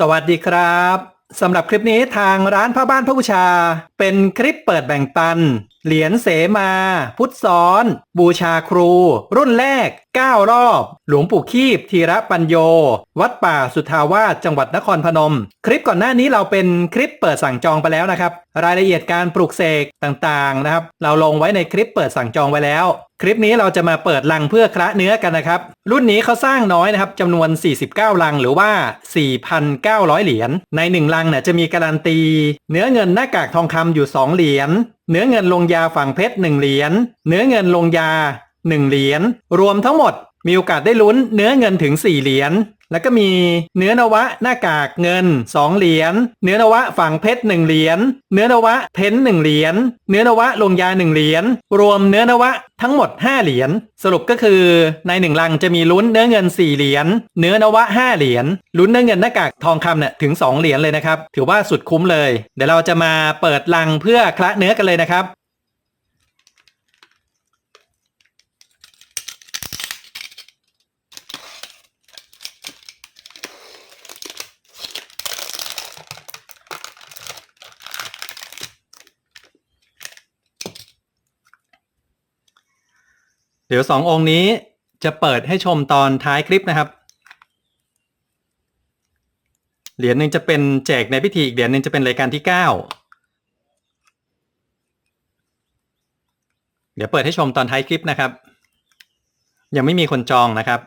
สวัสดีครับสำหรับคลิปนี้ทางร้านผ้าบ้านพระบูชา เป็นคลิปเปิดแบ่งปัน เหรียญเสมา พุทธซ้อน บูชาครู รุ่นแรก 9 รอบ หลวงปู่คีบธีระปัญโย วัดป่าสุทธาวาสจังหวัดนครพนม คลิปก่อนหน้านี้เราเป็นคลิปเปิดสั่งจองไปแล้วนะครับ รายละเอียดการปลูกเสกต่างๆนะครับ เราลงไว้ในคลิปเปิดสั่งจองไว้แล้ว คลิปนี้เราจะมาเปิดลังเพื่อคระเนื้อกันนะครับ รุ่นนี้เขาสร้างน้อยนะครับจำนวน 49 ลังหรือว่า 4,900 เหรียญ ใน 1 ลังเนี่ยจะมีการันตี เนื้อเงินหน้ากากทองคำอยู่ 2 เหรียญ เนื้อเงินลงยาฝั่งเพชร 1 เหรียญ เนื้อเงินลงยา 1 เหรียญ รวมทั้งหมด มีโอกาสได้ลุ้นเนื้อเงินถึง 4 เหรียญ แล้วก็มีเนื้อนวะหน้ากากเงิน 2 เหรียญ เนื้อนวะฝังเพชร 1 เหรียญ เนื้อนวะเพ้น1เหรียญ เนื้อนวะลงยา 1 เหรียญ รวมเนื้อนวะทั้งหมด 5 เหรียญ สรุปก็คือใน 1 ลังจะมีลุ้นเนื้อเงิน 4 เหรียญ เนื้อนวะ 5 เหรียญ ลุ้นเนื้อเงินหน้ากากทองคำเนี่ยถึง 2 เหรียญเลยนะครับ ถือว่าสุดคุ้มเลย เดี๋ยวเราจะมาเปิดลังเพื่อคละเนื้อกันเลยนะครับ เดี๋ยวสององค์นี้จะเปิดให้ชมตอนท้ายคลิปนะครับ เหรียญหนึ่งจะเป็นแจกในพิธีอีกเหรียญหนึ่งจะเป็นรายการที่เก้าเดี๋ยวเปิดให้ชมตอนท้ายคลิปนะครับ ยังไม่มีคนจองนะครับ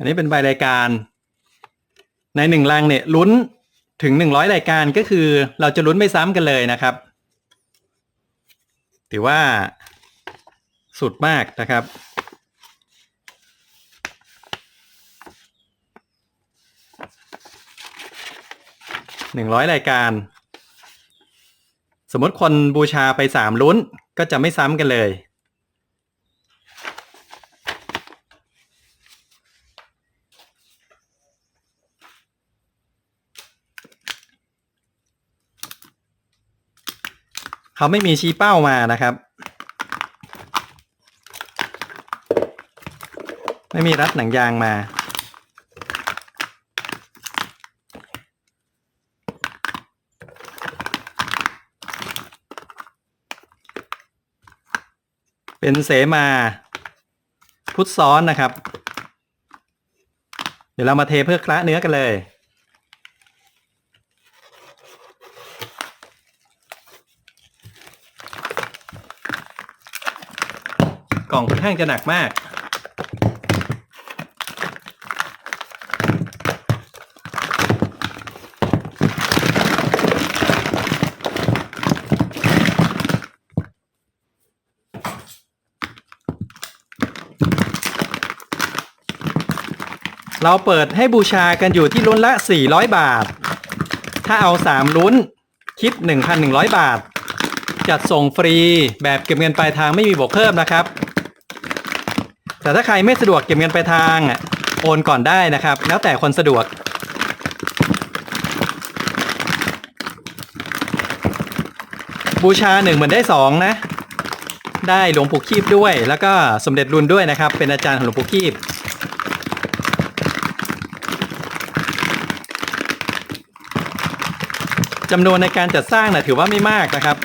อันนี้เป็นใบรายการ ในหนึ่งลังเนี่ยลุ้นถึงหนึ่งร้อยรายการก็คือ เราจะลุ้นไม่ซ้ำกันเลยนะครับ ถือว่าสุดมากนะครับ หนึ่งร้อยรายการ สมมติคนบูชาไปสามลุ้นก็จะไม่ซ้ำกันเลย เขาไม่มีชี้เป้ามานะครับ ไม่มีรัดหนังยางมาเป็นเสมาพุทธซ้อนนะครับ เดี๋ยวเรามาเทเพื่อคละเนื้อกันเลย กล่องค่อนข้างจะหนักมาก เราเปิดให้บูชากันอยู่ที่ลุ้นละ 400 บาท ถ้าเอา 3 ลุ้น คิด 1,100 บาท จัดส่งฟรีแบบเก็บเงินปลายทางไม่มีบวกเพิ่มนะครับ แต่ถ้าใครไม่สะดวกเก็บเงินไปทางอะโอนก่อนได้นะครับ แล้วแต่คนสะดวก บูชาหนึ่งเหมือนได้สองนะ ได้หลวงปู่คีบด้วย แล้วก็สมเด็จรุนด้วยนะครับ เป็นอาจารย์ของหลวงปู่คีบจำนวนในการจัดสร้างนะถือว่าไม่มากนะครับ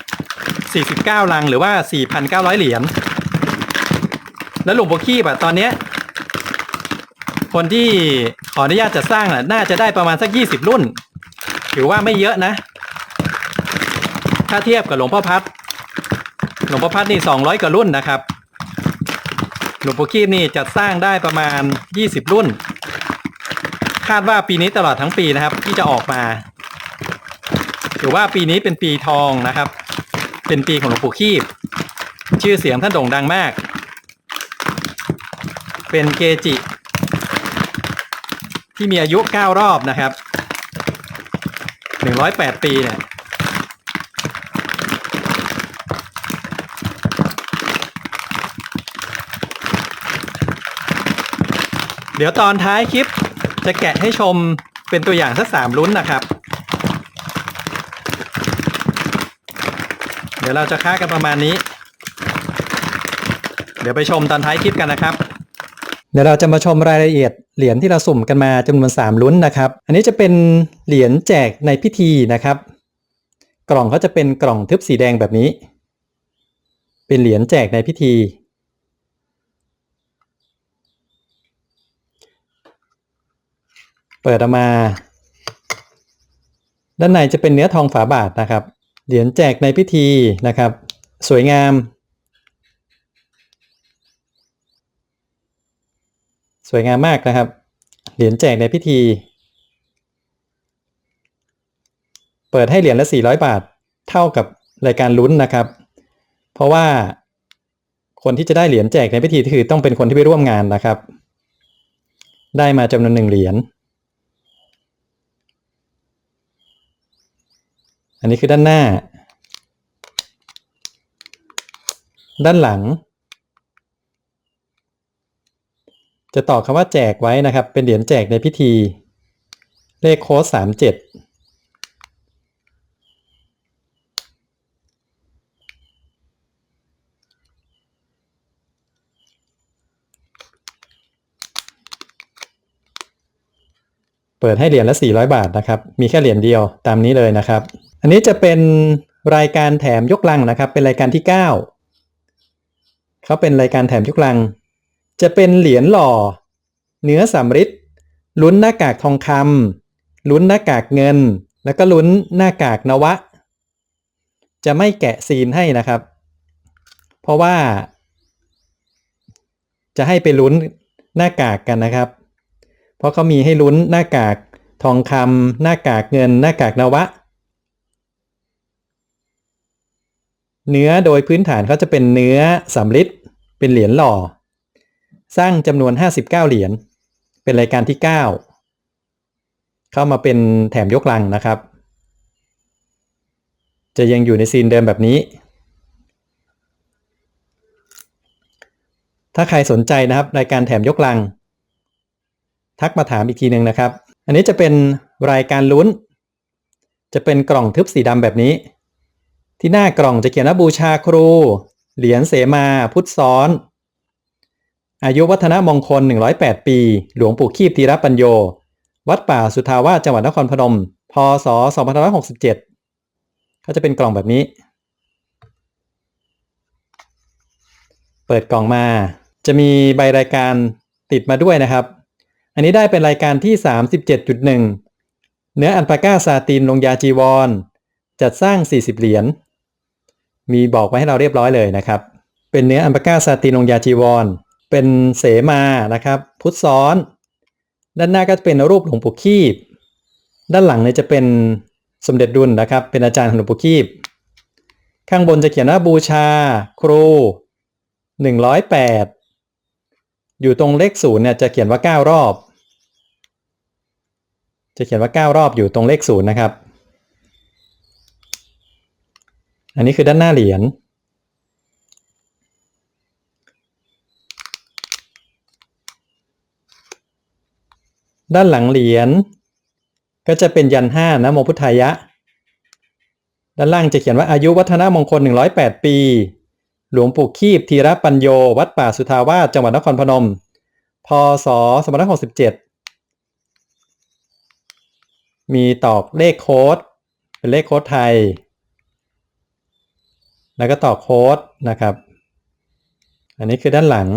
49 ลังหรือว่า 4,900 เหรียญ แล้วหลวงปู่คีบอะตอนเนี้ยคนที่ขออนุญาตจัดสร้างน่ะน่าจะได้ประมาณสัก20รุ่นถือว่าไม่เยอะนะ ถ้าเทียบกับหลวงพ่อพัด หลวงพ่อพัดนี่200กว่ารุ่นนะครับ หลวงปู่คีบนี่จัดสร้างได้ประมาณ20รุ่น คาดว่าปีนี้ตลอดทั้งปีนะครับ ที่จะออกมา ถือว่าปีนี้เป็นปีทองนะครับ เป็นปีของหลวงปู่คีบชื่อเสียงท่านโด่งดังมาก เป็นเกจิ ที่มีอายุ 9 รอบนะครับ 108 ปีเนี่ยเดี๋ยวตอนท้ายคลิปจะแกะให้ชมเป็นตัวอย่างสักสามลุ้นนะครับ เดี๋ยวเราจะค้ากันประมาณนี้ เดี๋ยวไปชมตอนท้ายคลิปกันนะครับ เดี๋ยวเราจะมาชมรายละเอียดเหรียญที่เราสุ่มกันมาจำนวน 3 ลุ้นนะครับ อันนี้จะเป็นเหรียญแจกในพิธีนะครับ กล่องเขาจะเป็นกล่องทึบสีแดงแบบนี้ เป็นเหรียญแจกในพิธี เปิดออกมา ด้านในจะเป็นเนื้อทองฝาบาทนะครับ เหรียญแจกในพิธีนะครับ สวยงาม สวยงามมากนะครับ เหรียญแจกในพิธี เปิดให้เหรียญละ 400 บาท เท่ากับรายการลุ้นนะครับ เพราะว่าคนที่จะได้เหรียญแจกในพิธีคือต้องเป็นคนที่ไปร่วมงานนะครับ ได้มาจำนวนหนึ่งเหรียญ อันนี้คือด้านหน้า ด้านหลัง จะต่อคำว่าแจกไว้นะครับ เป็นเหรียญแจกในพิธี เลขโค้ดสามเจ็ดเปิดให้เหรียญละ 400 บาทนะครับ มีแค่เหรียญเดียวตามนี้เลยนะครับ อันนี้จะเป็นรายการแถมยกลังนะครับ เป็นรายการที่ 9เขาเป็นรายการแถมยกลัง จะเป็นเหรียญหล่อ เนื้อสำริดลุ้นหน้ากากทองคำลุ้นหน้ากากเงิน แล้วก็ลุ้นหน้ากากนวะ จะไม่แกะซีนให้นะครับ เพราะว่า จะให้ไปลุ้นหน้ากากกันนะครับ เพราะเขามีให้ลุ้นหน้ากากทองคำหน้ากากเงิน หน้ากากนวะ เนื้อโดยพื้นฐานเขาจะเป็นเนื้อสำริดเป็นเหรียญหล่อ สร้างจำนวน 59 เหรียญ เป็นรายการที่ 9 เข้ามาเป็นแถมยกลังนะครับ จะยังอยู่ในซีนเดิมแบบนี้ ถ้าใครสนใจนะครับ รายการแถมยกลัง ทักมาถามอีกทีหนึ่งนะครับ อันนี้จะเป็นรายการลุ้น จะเป็นกล่องทึบสีดำแบบนี้ ที่หน้ากล่องจะเขียนว่าบูชาครู เหรียญเสมา พุทธซ้อน อายุวัฒนมงคล 108 ปี หลวงปู่คีบธีรปัญโย วัดป่าสุทาวาสจังหวัดนครพนม พศ 2567 ก็จะเป็นกล่องแบบนี้ เปิดกล่องมา จะมีใบรายการติดมาด้วยนะครับ อันนี้ได้เป็นรายการที่ 37.1 เนื้ออันปาก้าซาตินลงยาจีวร จัดสร้าง 40 เหรียญ มีบอกไว้ให้เราเรียบร้อยเลยนะครับ เป็นเนื้ออันปาก้าซาตินลงยาจีวร เป็นเสมานะครับ พุทธซ้อน ด้านหน้าก็จะเป็นรูปหลวงปู่คีบ ด้านหลังเนี่ยจะเป็นสมเด็จดุลนะครับ เป็นอาจารย์หลวงปู่คีบ ข้างบนจะเขียนว่าบูชา ครู 108 อยู่ตรงเลขศูนย์เนี่ยจะเขียนว่า 9 รอบ จะเขียนว่า 9 รอบอยู่ตรงเลขศูนย์นะครับ อันนี้คือด้านหน้าเหรียญ ด้านหลังเหรียญก็จะเป็นยันห้านะโมพุทธายะ ด้านล่างจะเขียนว่าอายุวัฒนมงคล 108 ปี หลวงปู่คีบธีรปัญโย วัดป่าสุทาวาสจังหวัดนครพนม พศ 2567 มีตอกเลขโค้ด เป็นเลขโค้ดไทย แล้วก็ตอกโค้ดนะครับ อันนี้คือด้านหลัง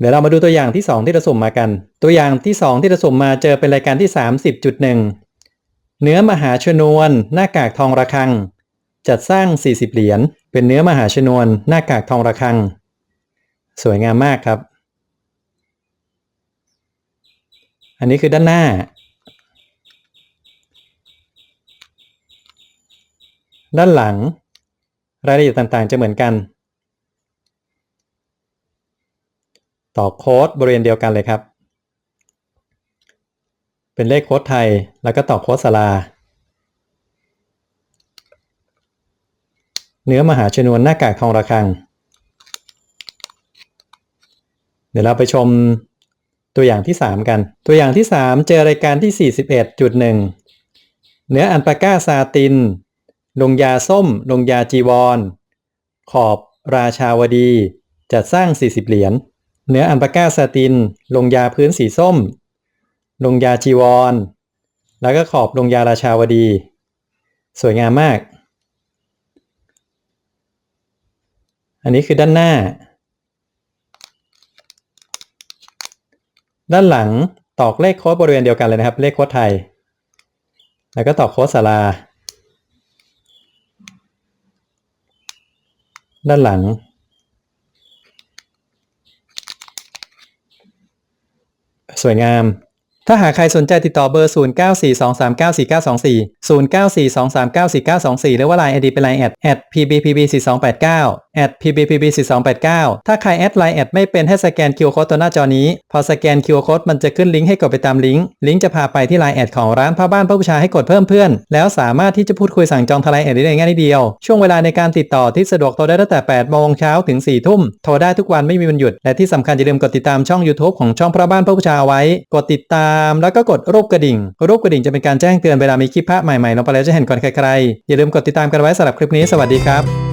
เดี๋ยวเรามาดูตัวอย่างที่ 2 ที่เราสุ่มมากัน ตัวอย่างที่ 2 ที่เราสุ่มมาเจอเป็นรายการที่ 30.1 เนื้อมหาชนวนหน้ากากทองระฆัง จัดสร้าง 40 เหรียญเป็นเนื้อมหาชนวนหน้ากากทองระฆัง สวยงามมากครับ อันนี้คือด้านหน้า ด้านหลัง รายละเอียดต่างๆ จะเหมือนกัน ต่อโค้ดบริเวณเดียวกันเลยครับ เป็นเลขโค้ดไทยแล้วก็ต่อโค้ดสลา เนื้อมหาชนวนหน้ากากทองระฆัง เดี๋ยวเราไปชมตัวอย่างที่ 3 กัน ตัวอย่างที่ 3 เจอรายการที่ 41.1 เนื้ออันปาก้าซาติน ลงยาส้ม ลงยาจีวร ขอบราชาวดี จัดสร้าง 40 เหรียญ เนื้ออันปาก้าซาติน ลงยาพื้นสีส้ม ลงยาจีวร แล้วก็ขอบลงยาราชาวดี สวยงามมาก อันนี้คือด้านหน้า ด้านหลังตอกเลขโค้ดบริเวณเดียวกันเลยนะครับ เลขโค้ดไทย แล้วก็ตอกโค้ดสาราด้านหลัง สวยงาม ถ้าหากใครสนใจติดต่อเบอร์ 0942394924 0942394924 หรือว่า Line ID เป็น Line แอด at pbpb4289 at pbpb4289 ถ้าใครแอด Line แอดไม่เป็นให้สแกน QR Code ตัวหน้าจอนี้ พอสแกน QR Code มันจะขึ้นลิงก์ให้กดไปตามลิงก์ ลิงก์จะพาไปที่ Line แอดของร้านผ้าบ้านพระบูชาให้กดเพิ่มเพื่อน แล้วสามารถที่จะพูดคุยสั่งจองทลาง Line แอดได้ง่ายนิดเดียว ช่วงเวลาในการติดต่อที่สะดวกโทรได้ตั้งแต่8โมงเช้าถึง4ทุ่ม โทรได้ทุกวันไม่มีวันหยุด และที่สำคัญอย่าลืมกดติดตามช่อง YouTube ของช่องพระบ้านพระบูชาเอาไว้ กดติดตามแล้วก็กดรูปกระดิ่ง รูปกระดิ่งจะเป็นการแจ้งเตือนเวลามีคลิปภาพใหม่ๆลงไปแล้วจะเห็นก่อนใครๆอย่าลืมกดติดตามกันไว้สำหรับคลิปนี้สวัสดีครับ